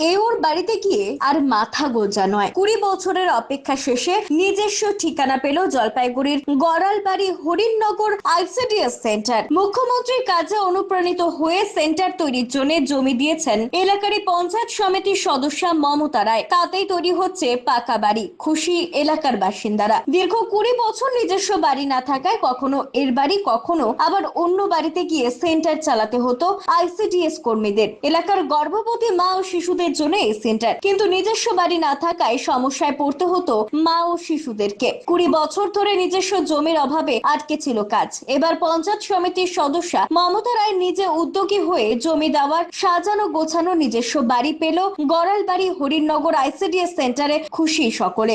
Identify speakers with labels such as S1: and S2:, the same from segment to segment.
S1: এ ওর বাড়িতে গিয়ে আর মাথা গোজা নয়। কুড়ি বছরের অপেক্ষা শেষে নিজস্ব ঠিকানা পেল জলপাইগুড়ির গড়ালবাড়ি হরিণনগর আইসিডিএস সেন্টার। মুখ্যমন্ত্রীর কাজে অনুপ্রাণিত হয়ে সেন্টার তৈরির জন্য জমি দিয়েছেন এলাকারই পঞ্চায়েত সমিতির সদস্যা মমতা রায়। তাতেই তৈরি হচ্ছে পাকা বাড়ি, খুশি এলাকার বাসিন্দারা। দীর্ঘ কুড়ি বছর নিজস্ব বাড়ি না থাকায় কখনো এর বাড়ি, কখনো আবার অন্য বাড়িতে গিয়ে সেন্টার চালাতে হতো আইসিডিএস কর্মীদের। এলাকার গর্ভবতী মা ও শিশুদের জন্য এই সেন্টার। কিন্তু নিজস্ব বাড়ি না থাকায় সমস্যায় পড়তে হতো মা ও শিশুদেরকে। কুড়ি বছর ধরে নিজস্ব জমির অভাবে আটকে ছিল কাজ। এবার পঞ্চায়েত সমিতির সদস্যা মমতা রায় নিজে উদ্যোগী হয়ে জমি দেওয়ার সাজানো গোছানো নিজস্ব বাড়ি পেল গড়াল বাড়ি হরিণনগর আইসিডিএস সেন্টারে খুশি সকলে।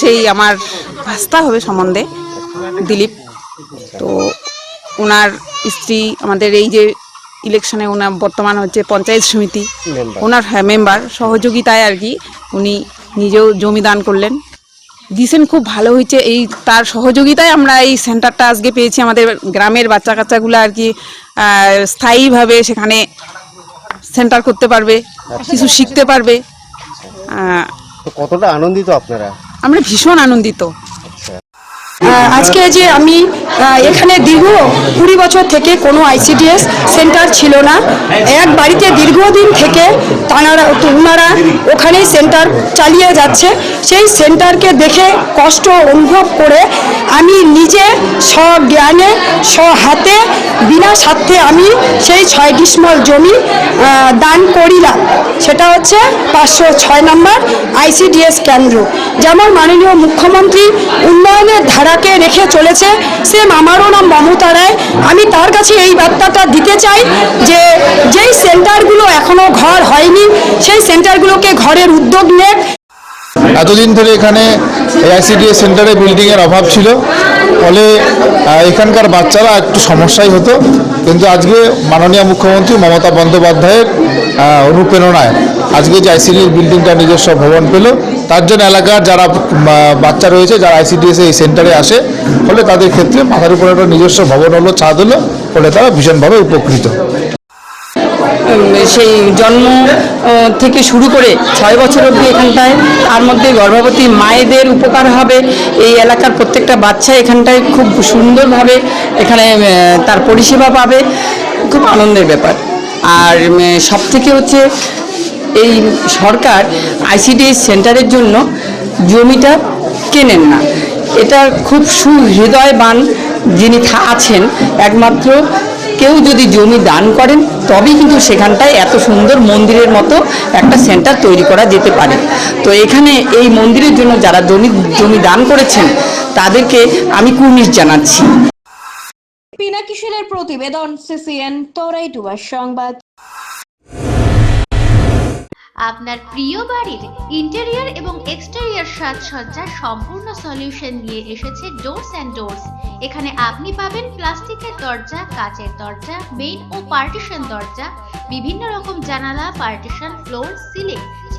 S2: সেই আমার ভাস্তা হবে সম্বন্ধে দিলীপ। তো ওনার স্ত্রী আমাদের এই যে ইলেকশনে ওনার বর্তমান হচ্ছে পঞ্চায়েত সমিতি। ওনার হ্যাঁ মেম্বার সহযোগিতায় আর কি উনি নিজেও জমি দান করলেন। দিছেন খুব ভালো হয়েছে। এই তার সহযোগিতায় আমরা এই সেন্টারটা আজকে পেয়েছি। আমাদের গ্রামের বাচ্চা কাচ্চাগুলো আর কি স্থায়ীভাবে সেখানে সেন্টার করতে পারবে কিছু শিখতে পারবে।
S3: কতটা আনন্দিত আপনারা?
S2: আমরা ভীষণ আনন্দিত।
S4: আজকে যে আমি এখানে দীর্ঘ কুড়ি বছর থেকে কোনো আইসিডিএস সেন্টার ছিল না। এক বাড়িতে দীর্ঘদিন থেকে তানারা ওনারা ওখানেই সেন্টার চালিয়ে যাচ্ছে। সেই সেন্টারকে দেখে কষ্ট অনুভব করে আমি নিজে স্বজ্ঞানে, স্বহাতে, বিনা স্বার্থে আমি সেই ছয় ডিসমল জমি দান করিলাম। সেটা হচ্ছে পাঁচশো ছয় নম্বর আইসিডিএস কেন্দ্র। যেমন মাননীয় মুখ্যমন্ত্রী উন্নয়নের ধারাকে রেখে চলেছে, সেম আমারও নাম মমতা রায়। আমি তার কাছে এই বার্তাটা দিতে চাই যে, যেই সেন্টারগুলো এখনও ঘর হয়নি, সেই সেন্টারগুলোকে ঘরের উদ্যোগ নেক
S5: এতদিন ধরে এখানে আইসিডিএস সেন্টারে বিল্ডিংয়ের অভাব ছিল। ফলে এখানকার বাচ্চারা একটু সমস্যাই হতো। কিন্তু আজকে মাননীয় মুখ্যমন্ত্রী মমতা বন্দ্যোপাধ্যায়ের অনুপ্রেরণায় আজকে যে আইসিডি বিল্ডিংটা নিজস্ব ভবন পেল, তার জন্য এলাকার যারা বাচ্চা রয়েছে, যারা আইসিডিএস এই সেন্টারে আসে, ফলে তাদের ক্ষেত্রে মাথার উপরে একটা নিজস্ব ভবন হলো, ছাদ হলো, ফলে তারা ভীষণভাবে উপকৃত।
S4: সেই জন্ম থেকে শুরু করে ছয় বছর অবধি এখানটায়। তার মধ্যে গর্ভবতী মায়েদের উপকার হবে। এই এলাকার প্রত্যেকটা বাচ্চা এখানটায় খুব সুন্দরভাবে এখানে তার পরিষেবা পাবে। খুব আনন্দের ব্যাপার। আর সব থেকে হচ্ছে এই সরকার আইসিডিএস সেন্টারের জন্য জমিটা কেনেন না। এটা খুব সুহৃদয়বান যিনি আছেন, একমাত্র কেউ যদি জমি দান করেন, তবেই কিন্তু সেখানটায় এত সুন্দর মন্দিরের মতো একটা সেন্টার তৈরি করা যেতে পারে। তো এখানে এই মন্দিরের জন্য যারা জমি জমি দান করেছেন, তাদেরকে আমি কুর্নিশ জানাচ্ছি।
S1: পিনাকি সেনের প্রতিবেদন, সিসিএন, তরাই ডুয়ার সংবাদ।
S6: আপনার প্রিয় বাড়ির ইন্টেরিয়র এবং এক্সটেরিয়র সাজসজ্জার সম্পূর্ণ সলিউশন নিয়ে এসেছে ডোরস অ্যান্ড ডোরস এখানে আপনি পাবেন প্লাস্টিকের দরজা, কাচের দরজা মেইন ও পার্টিশন দরজা, বিভিন্ন রকম জানালা partition floor ceiling